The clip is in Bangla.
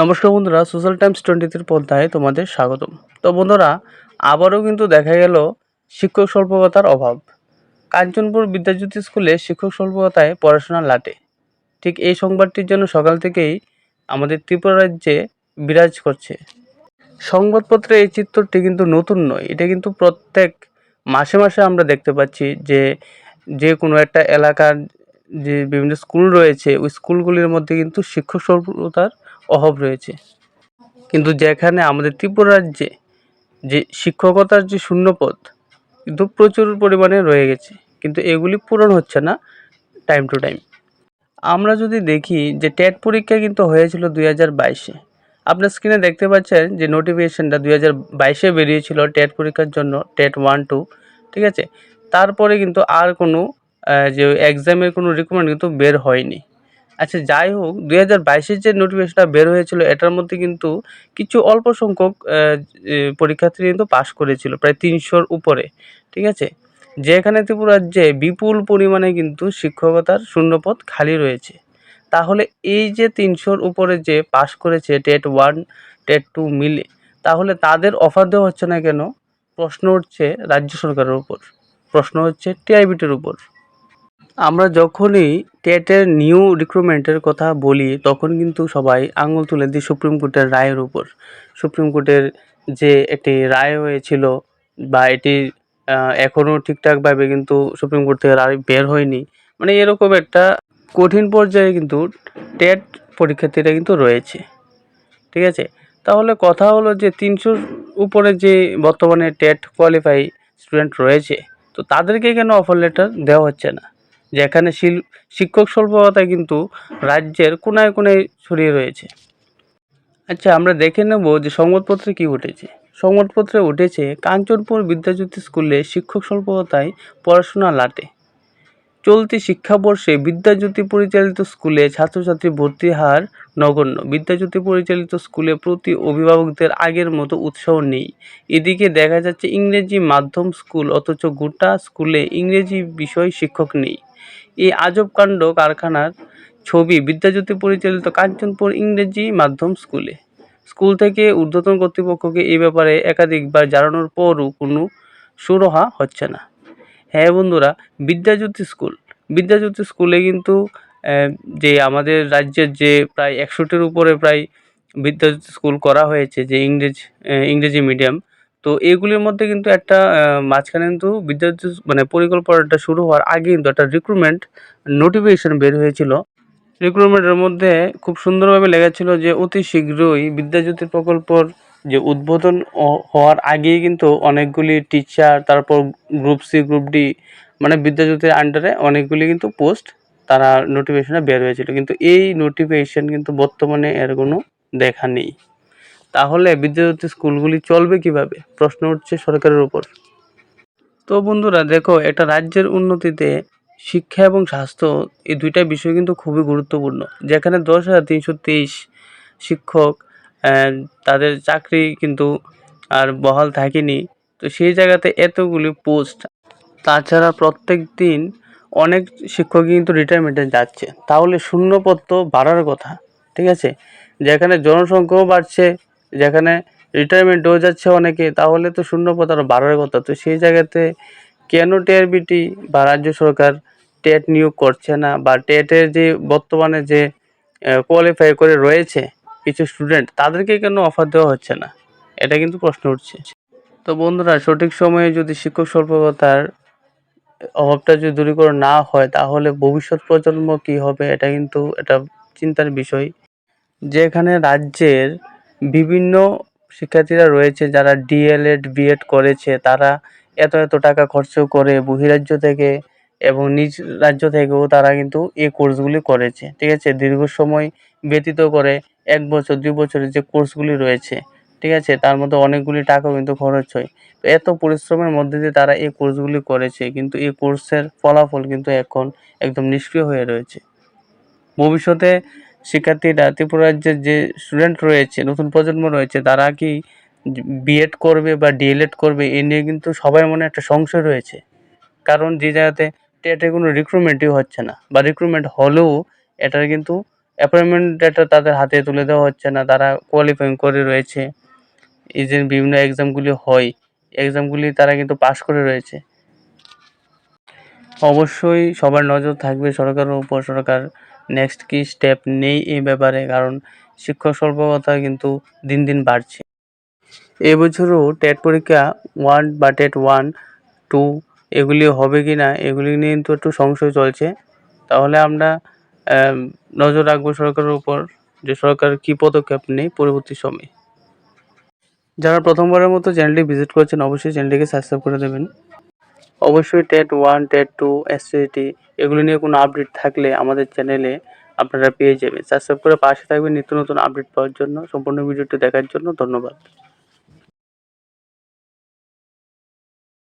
নমস্কার বন্ধুরা সোশ্যাল টাইমস টোয়েন্টিথ্রির পর্দায় তোমাদের স্বাগতম। তো বন্ধুরা, আবারও কিন্তু দেখা গেল শিক্ষক স্বল্পতার অভাব। কাঞ্চনপুর বিদ্যাজ্যোতি স্কুলে শিক্ষক স্বল্পতায় পড়াশোনা লাটে। ঠিক এই সংবাদটির জন্য সকাল থেকেই আমাদের ত্রিপুরা রাজ্যে বিরাজ করছে। সংবাদপত্রে এই চিত্রটি কিন্তু নতুন নয়, এটা কিন্তু প্রত্যেক মাসে মাসে আমরা দেখতে পাচ্ছি যে যে কোনো একটা এলাকার যে বিভিন্ন স্কুল রয়েছে, ওই স্কুলগুলির মধ্যে কিন্তু শিক্ষক স্বল্পতার অভাব রয়েছে। কিন্তু যেখানে আমাদের ত্রিপুরা রাজ্যে যে শিক্ষকতার যে শূন্যপদ, কিন্তু প্রচুর পরিমাণে রয়ে গেছে। কিন্তু এগুলি পূরণ হচ্ছে না টাইম টু টাইম আমরা যদি দেখি যে টেট পরীক্ষা কিন্তু হয়েছিল দুই হাজার বাইশে, আপনার স্ক্রিনে দেখতে পাচ্ছেন যে নোটিফিকেশানটা দুই হাজার বাইশে বেরিয়েছিল টেট পরীক্ষার জন্য, টেট ওয়ান টু ঠিক আছে? তারপরে কিন্তু আর কোনো যে এক্সামের কোনো রিকমেন্ড কিন্তু বের হয়নি। আচ্ছা যাই হোক, দুই হাজার বাইশের যে নোটিফিকেশনটা বের হয়েছিল, এটার মধ্যে কিন্তু কিছু অল্প সংখ্যক পরীক্ষার্থী কিন্তু পাশ করেছিল, প্রায় তিনশোর উপরে, ঠিক আছে? যেখানে ত্রিপুরা রাজ্যে বিপুল পরিমাণে কিন্তু শিক্ষকতার শূন্যপদ খালি রয়েছে। তাহলে এই যে তিনশোর উপরে যে পাশ করেছে টেট ওয়ান, টেট টু মিলে, তাহলে তাদের অফার দেওয়া হচ্ছে না কেন? প্রশ্ন উঠছে রাজ্য সরকারের উপর, প্রশ্ন হচ্ছে টিআইবিটির উপর। আমরা যখনই টেটের নিউ রিক্রুটমেন্টের কথা বলি, তখন কিন্তু সবাই আঙুল তুলে দিই সুপ্রিম কোর্টের রায়ের উপর। সুপ্রিম কোর্টের যে একটি রায় হয়েছিল বা এটি এখনও ঠিকঠাকভাবে কিন্তু সুপ্রিম কোর্ট থেকে রায় বের হয়নি মানে এরকম একটা কঠিন পর্যায়ে কিন্তু টেট পরীক্ষার্থীরা কিন্তু রয়েছে। ঠিক আছে? তাহলে কথা হলো যে তিনশোর উপরে যে বর্তমানে টেট কোয়ালিফাই স্টুডেন্ট রয়েছে, তো তাদেরকে কেন অফার লেটার দেওয়া হচ্ছে না? যেখানে শিল- শিক্ষক স্বল্পতা কিন্তু রাজ্যের কোনায় কোনায় ছড়িয়ে রয়েছে। আচ্ছা আমরা দেখে নেব যে সংবাদপত্রে কি উঠেছে সংবাদপত্রে উঠেছে, কাঞ্চনপুর বিদ্যাজ্যোতি স্কুলে শিক্ষক স্বল্পতায় পড়াশোনা লাটে। চলতি শিক্ষাবর্ষে বিদ্যাজ্যোতি পরিচালিত স্কুলে ছাত্রছাত্রী ভর্তির হার নগণ্য। বিদ্যাজ্যোতি পরিচালিত স্কুলে প্রতি অভিভাবকদের আগের মতো উৎসাহ নেই। এদিকে দেখা যাচ্ছে ইংরেজি মাধ্যম স্কুল অথচ গোটা স্কুলে ইংরেজি বিষয় শিক্ষক নেই। এই আজব কাণ্ড কারখানার ছবি বিদ্যাজ্যোতি পরিচালিত কাঞ্চনপুর ইংরেজি মাধ্যম স্কুলে। স্কুল থেকে ঊর্ধ্বতন কর্তৃপক্ষকে এই ব্যাপারে একাধিকবার জানানোর পরও কোনো সুরহা হচ্ছে না। হ্যাঁ বন্ধুরা, বিদ্যাজ্যোতি স্কুল। বিদ্যাজ্যোতি স্কুলে কিন্তু যে আমাদের রাজ্যের যে প্রায় একশোটির উপরে প্রায় বিদ্যাজ্যোতি স্কুল করা হয়েছে, যে ইংরেজ ইংরেজি মিডিয়াম, তো এগুলির মধ্যে কিন্তু একটা মাঝখানে কিন্তু বিদ্যাজ্যোতি মানে পরিকল্পনাটা শুরু হওয়ার আগে কিন্তু একটা রিক্রুটমেন্ট নোটিফিকেশন বের হয়েছিল। রিক্রুটমেন্টের মধ্যে খুব সুন্দরভাবে লেখা ছিল যে অতি শীঘ্রই বিদ্যাজ্যোতি প্রকল্পর যে উদ্বোধন হওয়ার আগেই কিন্তু অনেকগুলি টিচার তারপর গ্রুপ সি গ্রুপ ডি মানে বিদ্যাজ্যোতির আন্ডারে অনেকগুলি কিন্তু পোস্ট তারা নোটিফিকেশনে বের হয়েছিল। কিন্তু এই নোটিফিকেশন কিন্তু বর্তমানে এর কোনো দেখা নেই। তাহলে বিদ্যাজ্যোতি স্কুলগুলি চলবে কীভাবে? প্রশ্ন উঠছে সরকারের উপর। তো বন্ধুরা, দেখো, একটা রাজ্যের উন্নতিতে শিক্ষা এবং স্বাস্থ্য এই দুইটা বিষয় কিন্তু খুবই গুরুত্বপূর্ণ। যেখানে দশ হাজার তিনশো তেইশ শিক্ষক তাদের চাকরি কিন্তু আর বহাল থাকেনি। তো সেই জায়গাতে এতগুলি পোস্ট তাছাড়া প্রত্যেক দিন অনেক শিক্ষক কিন্তু রিটায়ারমেন্টে যাচ্ছে। তাহলে শূন্যপদ তো বাড়ার কথা, ঠিক আছে? যেখানে জনসংখ্যাও বাড়ছে, যেখানে রিটায়ারমেন্টও যাচ্ছে অনেকে, তাহলে তো শূন্যপদ আরও বাড়ার কথা। তো সেই জায়গাতে কেন টিআরবিটি বা রাজ্য সরকার টেট নিয়োগ করছে না? বা টেটের যে বর্তমানে যে কোয়ালিফাই করে রয়েছে কিছু স্টুডেন্ট তাদেরকে কেন অফার দেওয়া হচ্ছে না? এটা কিন্তু প্রশ্ন উঠছে। তো বন্ধুরা, সঠিক সময়ে যদি শিক্ষক স্বল্পতার অভাবটা যদি দূরীকরণ না হয়, তাহলে ভবিষ্যৎ প্রজন্ম কি হবে? এটা কিন্তু এটা চিন্তার বিষয়। যেখানে রাজ্যের বিভিন্ন শিক্ষার্থীরা রয়েছে, যারা ডিএলএড বিএড করেছে, তারা এত এত টাকা খরচ করে বহিরাজ্য থেকে এবং নিজ রাজ্য থেকেও তারা কিন্তু এই কোর্সগুলি করেছে। ঠিক আছে? দীর্ঘ সময় ব্যতীত করে এক বছর, দুই বছরের যে কোর্সগুলি রয়েছে, ঠিক আছে, তার মধ্যে অনেকগুলি টাকাও কিন্তু খরচ হয়। এত পরিশ্রমের মধ্যে দিয়ে তারা এই কোর্সগুলি করেছে, কিন্তু এই কোর্সের ফলাফল কিন্তু এখন একদম নিষ্ক্রিয় হয়ে রয়েছে। ভবিষ্যতে শিক্ষার্থীরা ত্রিপুরা রাজ্যের যে স্টুডেন্ট রয়েছে, নতুন প্রজন্ম রয়েছে, তারা কি বিএড করবে বা ডিএলএড করবে, এ নিয়ে কিন্তু সবার মনে একটা সংশয় রয়েছে। কারণ যে জায়গাতে টেটে কোনো রিক্রুটমেন্টই হচ্ছে না, বা রিক্রুটমেন্ট হলেও এটার কিন্তু অ্যাপয়েন্টমেন্ট ডেটা তাদের হাতে তুলে দেওয়া হচ্ছে না তারা কোয়ালিফাইং করে রয়েছে। এই যে বিভিন্ন এক্সামগুলি হয় এক্সামগুলি তারা কিন্তু পাশ করে রয়েছে। অবশ্যই সবার নজর থাকবে সরকারের উপর সরকার নেক্সট কী স্টেপ নেই এই ব্যাপারে কারণ শিক্ষক স্বল্পতা কিন্তু দিন দিন বাড়ছে। এবছরও টেট পরীক্ষা ওয়ান বা টেট ওয়ান টু এগুলি হবে কি না এগুলি নিয়ে কিন্তু একটু সংশয় চলছে। তাহলে আমরা আম, নজর রাখব সরকারের উপর যে সরকার কী পদক্ষেপ নেই পরবর্তী সময়ে। যারা প্রথমবারের মতো চ্যানেলটি ভিজিট করছেন, অবশ্যই চ্যানেলটিকে সাবস্ক্রাইব করে দেবেন। অবশ্যই TET one, TET two SCT এগুলো নিয়ে কোনো আপডেট থাকলে আমাদের চ্যানেলে আপনারা পেয়ে যাবেন। সাবস্ক্রাইব করে পাশে থাকবেন নিত্য নতুন আপডেট পাওয়ার জন্য, সম্পূর্ণ ভিডিওটি দেখার জন্য ধন্যবাদ।